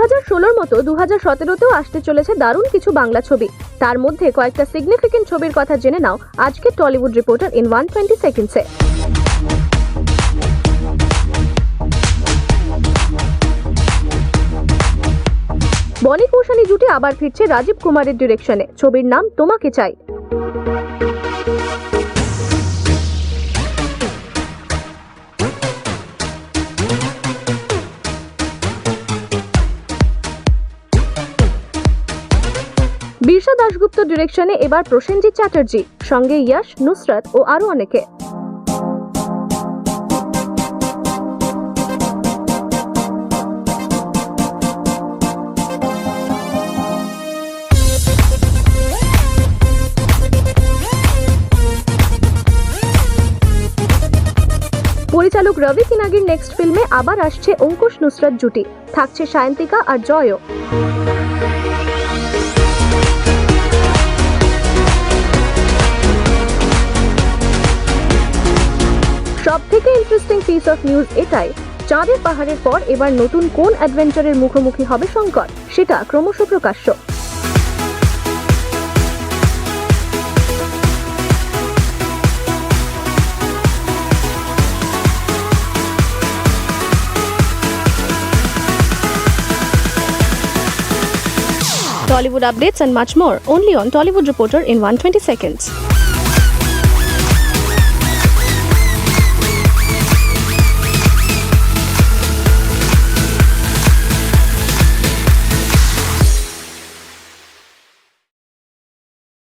হাজার সতেরোতেও আসতে চলেছে দারুণ কিছু বাংলা ছবি। তার মধ্যে কয়েকটা সিগনিফিকেন্ট ছবির কথা জেনে নাও। আজকে Tollywood reporter in one twenty সেকেন্ডসে Bonny Koushani জুটি আবার ফিরছে রাজীব কুমারের ডিরেকশনে ছবির নাম তোমাকে চাই। বিরসা দাশগুপ্ত ডিরেকশনে এবার প্রসেনজিৎ চ্যাটার্জি, সঙ্গে ইয়াশ, নুসরাত ও আরও অনেকে। পরিচালক রবি কিনাগির নেক্সট ফিল্মে আবার আসছে অঙ্কুশ নুসরাত জুটি। থাকছে সায়ন্তিকা আর জয়ও। পিস অফ নিউজ এটাই চাঁদের পাহাড়ের পর এবার নতুন কোন অ্যাডভেঞ্চারের মুখোমুখি হবে শঙ্কর সেটা ক্রমশ প্রকাশ্য Tollywood updates and much more only on Tollywood Reporter in 120 seconds.